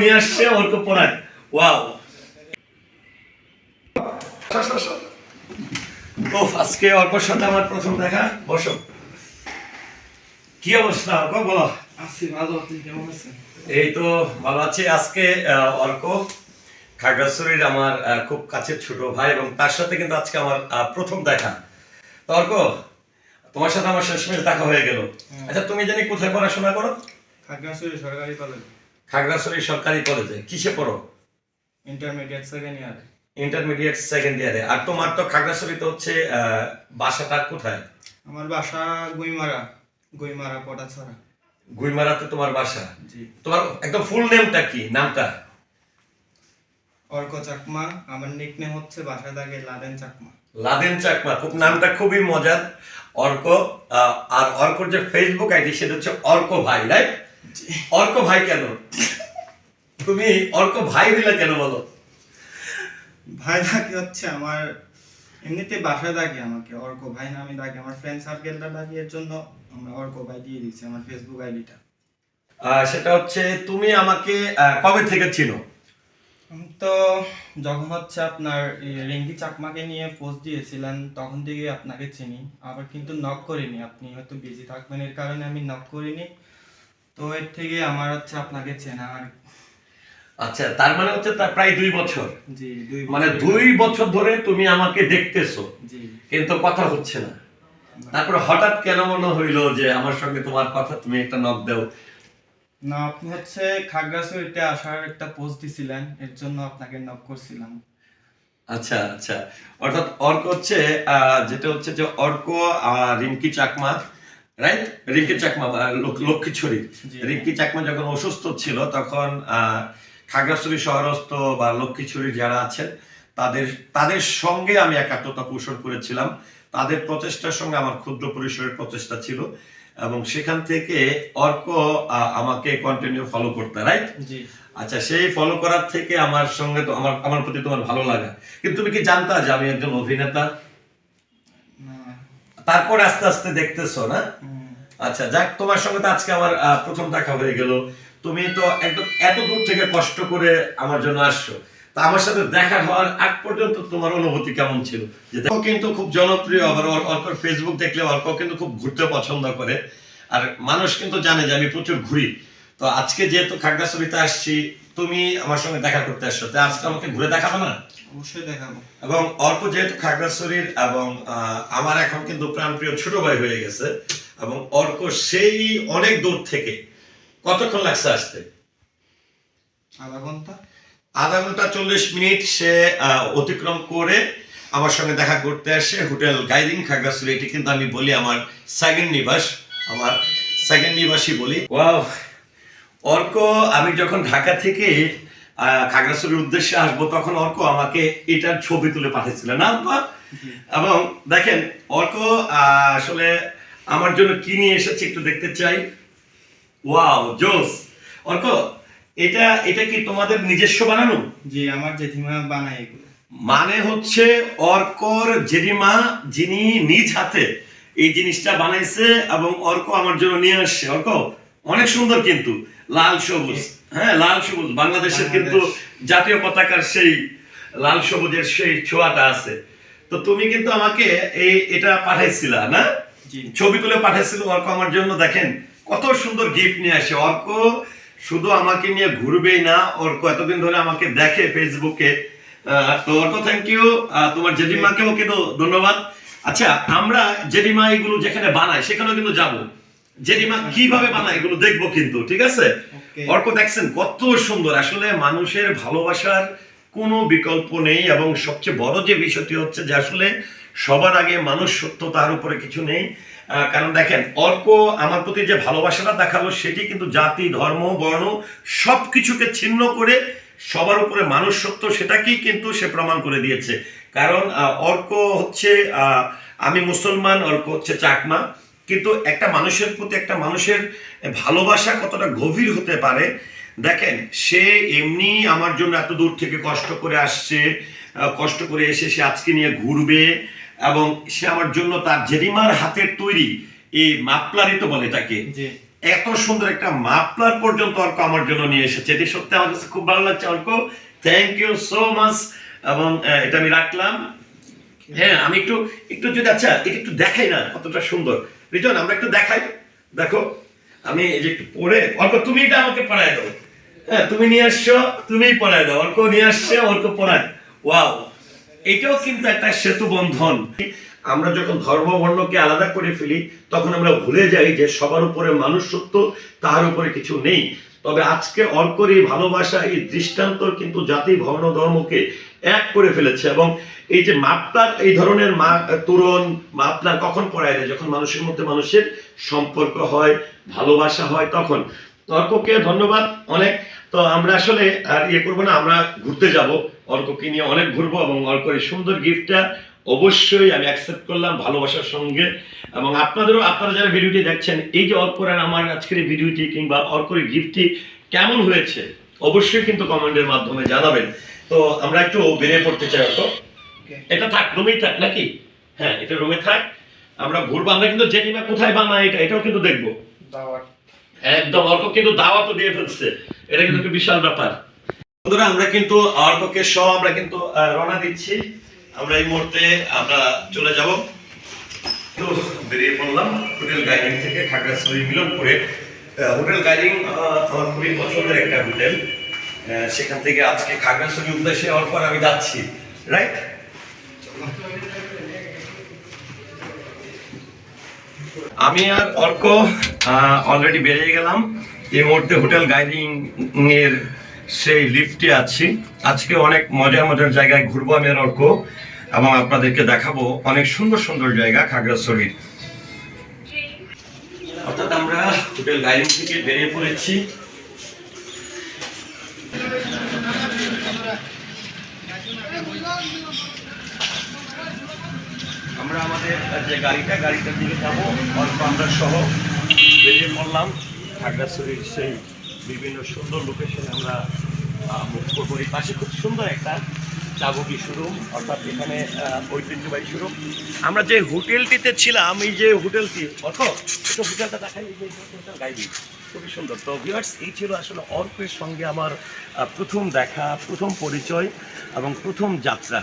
নিয়ে আসছে পড়ায় ওয়াও ও আজকে সাথে আমার প্রথম দেখা। বসো। কি অবস্থা অর্ক বলো। আছি ভালো। আপনি কেমন আছেন? এই তো ভালো আছি। আজকে অর্ক খাগড়াছড়ির আমার খুব কাছের ছোট ভাই এবং তার সাথে কিন্তু আজকে আমার প্রথম দেখা। তো অর্ক তোমার সাথে আমার শেষমেশ দেখা হয়ে গেল। আচ্ছা তুমি জানি কোথায় পড়াশোনা করো? খাগড়াছড়ি সরকারি কলেজ। খাগড়াছড়ি সরকারি কলেজে কিসে পড়ো? Intermediate second year intermediate second ইয়ারে আর তোমার তো খাগড়াছড়িতে হচ্ছে বাসাটা কোথায়? আমার বাসা গুইমারা। গুইমারা পটাছড়া। গুইমারাতে তোমার বাসা? জি। তোমার একদম ফুল নেমটা কি? নামটা? অর্ক চাকমা। আমার নিকনেম হচ্ছে বাসা দাগে লাদেন চাকমা। লাদেন চাকমা। খুব নামটা খুবই মজার। অর্ক আর অর্কর যে ফেসবুক আইডি সেটা হচ্ছে অর্ক ভাই রাইট অর্ক ভাই কেন? তুমি অর্ক ভাই দিলে কেন বলো? ভাই দাগে হচ্ছে আমার এমনিতে বাসা দাগে আমাকে অর্ক ভাই নামে দাগে আমার ফ্রেন্ড সার্কেলটা দাগে এর জন্য আমরা অর্ক ভাই দিয়ে দিচ্ছি আমার ফেসবুক আইডিটা সেটা হচ্ছে তুমি আমাকে কবে থেকে চিনো? তো যখন হচ্ছে আপনার রেঙ্গি চাকমাকে নিয়ে পোস্ট দিয়েছিলেন তখন থেকে আপনাকে চিনি। আবার কিন্তু নক করিনি আপনি হয়তো বিজি থাকবেন এর কারণে আমি নক করিনি। তো এর থেকে আমার হচ্ছে আপনাকে চেনা আর আচ্ছা তার মানে হচ্ছে তার প্রায় দুই বছর। জি দুই মানে দুই বছর ধরে তুমি আমাকে দেখতেছো। জি। কিন্তু কথা হচ্ছে না। তারপরে হঠাৎ কেন মনে হইল যে আমার সঙ্গে তোমার কথা তুমি একটা নক দাও? না আপনি হচ্ছে খাগড়াছড়িতে আসার একটা পোস্ট দিছিলেন এর জন্য আপনাকে নক করছিলাম। আচ্ছা আচ্ছা। অর্থাৎ অর্ক হচ্ছে আহ, যেটা হচ্ছে যে অর্ক আর রিঙ্কি চাকমা রাইট রিঙ্কি চাকমা বা লক- লক্ষ্মীছড়ি জি। রিঙ্কি চাকমা যখন অসুস্থ ছিল তখন খাগড়াছড়ি শহরস্থ বা লক্ষ্মীছড়ির যারা আছেন তাদের তাদের সঙ্গে আমি একাত্মতা পোষণ করেছিলাম। তাদের প্রচেষ্টার সঙ্গে আমার ক্ষুদ্র পরিসরের প্রচেষ্টা ছিল এবং সেখান থেকে অর্ক আমাকে কন্টিনিউ ফলো করতে রাইট আচ্ছা সেই ফলো করার থেকে আমার সঙ্গে তো আমার আমার প্রতি তোমার ভালো লাগা। কিন্তু তুমি কি জানতা যে আমি একজন অভিনেতা? তারপরে আস্তে আস্তে দেখতেছো না? আচ্ছা যাক তোমার সঙ্গে তো আজকে আমার প্রথম দেখা হয়ে গেল। তুমি তো একদম এত দূর থেকে কষ্ট করে আমার জন্য আসছো। তা আমার সাথে দেখা হওয়ার আগ পর্যন্ত তোমার অনুভূতি কেমন ছিল? যে দেখো কিন্তু খুব জনপ্রিয় আবার অল্প ফেসবুক দেখলে অল্প কিন্তু খুব ঘুরতে পছন্দ করে। আর মানুষ কিন্তু জানে যে আমি প্রচুর ঘুরি। তো আজকে যেহেতু খাগড়াছড়িতে আসছি তুমি আমার সঙ্গে দেখা করতে আসছো। তা আজকে আমাকে ঘুরে দেখাবে না? অবশ্যই দেখাবো। এবং অর্ক যেহেতু খাগড়াছড়ির এবং আমার এখন কিন্তু প্রাণপ্রিয় ছোট ভাই হয়ে গেছে এবং অর্ক সেই অনেক দূর থেকে। কতক্ষণ লাগছে আসতে? আধা ঘণ্টা। আধা ঘণ্টা চল্লিশ মিনিট সে অতিক্রম করে আমার সঙ্গে দেখা করতে আসে হোটেল গাইডিং খাগড়াছড়ি এটি কিন্তু আমি বলি আমার সেকেন্ড নিবাস আমার সেকেন্ড নিবাসই বলি। ওয়াও! অর্ক আমি যখন ঢাকা থেকে আহ, খাগড়াছড়ির উদ্দেশ্যে আসব তখন অর্ক আমাকে এটার ছবি তুলে পাঠিয়েছিল। না এবং দেখেন অর্ক আসলে আমার জন্য কি নিয়ে এসেছে একটু দেখতে চাই। ওয়াও জোস। অর্ক এটা এটা কি তোমাদের নিজস্ব বানানো? জি আমার জেঠিমা বানায় এগুলো। মানে হচ্ছে অর্কর জেরিমা যিনি নিজ হাতে এই জিনিসটা বানাইছে এবং অর্ক আমার জন্য নিয়ে আসছে। অর্ক অনেক সুন্দর কিন্তু। লাল সবুজ হ্যাঁ লাল সবুজ। বাংলাদেশের কিন্তু জাতীয় পতাকার সেই লাল সবুজের সেই ছোঁয়াটা আছে। তো তুমি কিন্তু আমাকে এই এটা পাঠাইছিলা না? ছবি তুলে পাঠিয়েছিল অর্ক আমার জন্য দেখেন কত সুন্দর গিফট নিয়ে আসে। অর্ক শুধু আমাকে নিয়ে ঘুরবেই না অর্ক এতদিন ধরে আমাকে দেখে ফেসবুকে তো অর্ক থ্যাংক ইউ তোমার জেডিমাকেও কিন্তু ধন্যবাদ। আচ্ছা আমরা জেডিমা এগুলো যেখানে বানাই সেখানেও কিন্তু যাব। জেডিমা কীভাবে বানায় এগুলো দেখব কিন্তু ঠিক আছে? অর্ক দেখছেন কত সুন্দর। আসলে মানুষের ভালোবাসার কোনো বিকল্প নেই এবং সবচেয়ে বড় যে বিষয়টি হচ্ছে যে আসলে সবার আগে মানুষ সত্য তার উপরে কিছু নেই। কারণ দেখেন অর্ক আমার প্রতি যে ভালোবাসাটা দেখাল সেটি কিন্তু জাতি ধর্ম বর্ণ সব কিছুকে ছিন্ন করে সবার উপরে মানুষ সত্য সেটাকেই কিন্তু সে প্রমাণ করে দিয়েছে। কারণ অর্ক হচ্ছে আহ, আমি মুসলমান অর্ক হচ্ছে চাকমা। কিন্তু একটা মানুষের প্রতি একটা মানুষের ভালোবাসা কতটা গভীর হতে পারে দেখেন সে এমনি আমার জন্য এত দূর থেকে কষ্ট করে আসছে কষ্ট করে এসে সে আজকে নিয়ে ঘুরবে এবং সে আমার জন্য তার জেরিমার হাতের তৈরি এই মাপলারিত বলে তাকে। এত সুন্দর একটা মাপলার পর্যন্ত অর্ক আমার জন্য নিয়ে এসেছে। এটি সত্যি আমার কাছে খুব ভালো লাগছে Arko thank you so much এবং এটা আমি রাখলাম। হ্যাঁ আমি একটু একটু যদি আচ্ছা এটা একটু দেখাই না কতটা সুন্দর। রিজন আমরা একটু দেখাই। দেখো, আমি এই যে একটু পড়ে অর্ক, তুমি এটা আমাকে পড়ায় দাও। হ্যাঁ তুমি নিয়ে আসছো, তুমিই পড়ায় দাও। অল্প নিয়ে আসছে অল্প পড়ায় ওয়াও এটাও কিন্তু একটা সেতু বন্ধন। আমরা যখন ধর্ম বর্ণকে আলাদা করে ফেলি, তখন আমরা ভুলে যাই যে সবার উপরে মানুষ সত্য তার উপরে কিছু নেই। তবে আজকে অর্কর এই ভালোবাসা, এই দৃষ্টান্ত কিন্তু জাতি ভর্ণ ধর্মকে এক করে ফেলেছে এবং এই যে মাপলার এই ধরনের মা, তোরণ মাপলার কখন পড়ায় দেয় যখন মানুষের মধ্যে মানুষের সম্পর্ক হয়, ভালোবাসা হয়, তখন। অর্ককে ধন্যবাদ অনেক। তো আমরা আসলে আর ইয়ে করব না, আমরা ঘুরতে যাব। অর্ককে নিয়ে অনেক ঘুরবো এবং অর্কর সুন্দর গিফটটা অবশ্যই আমি অ্যাকসেপ্ট করলাম ভালোবাসার সঙ্গে। এবং আপনাদেরও আপনারা যারা ভিডিওটি দেখছেন এই যে অর্কর আর আমার আজকের এই ভিডিওটি কিংবা অর্কর এই গিফটটি কেমন হয়েছে অবশ্যই কিন্তু কমেন্টের মাধ্যমে জানাবেন। তো আমরা একটু বেরিয়ে পড়তে চাই অর্ক। এটা থাক রুমেই থাক নাকি? হ্যাঁ এটা রুমে থাক। আমরা ঘুরবো আমরা কিন্তু জেনিমা কোথায় বানায় এটা এটাও কিন্তু দেখব। একদম অর্ক কিন্তু দাওয়াতও দিয়ে ফেলছে। এটা কিন্তু একটা বিশাল ব্যাপার। বন্ধুরা আমরা কিন্তু অর্ককে সহ আমরা কিন্তু আহ, রওনা দিচ্ছি। আমরা এই মুহূর্তে, আমরা চলে যাব। বেরিয়ে পড়লাম হোটেল গাইডিং থেকে খাগড়াছড়ি মিলনপুরে। হোটেল গাইডিং আমার খুবই পছন্দের একটা হোটেল। সেখান থেকে আজকে খাগড়াছড়ি উদ্দেশ্যে অর্ক আর আমি যাচ্ছি রাইট আমি আর অর্ক অলরেডি বেরিয়ে গেলাম। এই মুহূর্তে হোটেল গাইডিং এর সেই লিফটে আছি। আজকে অনেক মজার মজার জায়গায় ঘুরবো আমি আর অর্ক। এবং আপনাদেরকে দেখাবো অনেক সুন্দর সুন্দর জায়গা খাগড়াছড়ির। অর্থাৎ আমরা হোটেল গাইডিং থেকে বেরিয়ে পড়েছি। আমরা আমাদের যে গাড়িটা, গাড়িটার দিকে যাব। অল্প আমরা সহ বেরিয়ে পড়লাম খাগড়াছড়ির সেই বিভিন্ন সুন্দর লোকেশনে আমরা মুখ করব। এই পাশে খুব সুন্দর একটা চাবুকি শোরুম অর্থাৎ এখানে ঐতিহ্যবাহী শোরুম আমরা যে হোটেলটিতে ছিলাম, এই যে হোটেলটি অর্থ একটু হোটেলটা দেখাই, এই যে হোটেল গাইডি খুবই সুন্দর। তো ভিউয়ার্স এই ছিল আসলে অর্কের সঙ্গে আমার প্রথম দেখা, প্রথম পরিচয় এবং প্রথম যাত্রা।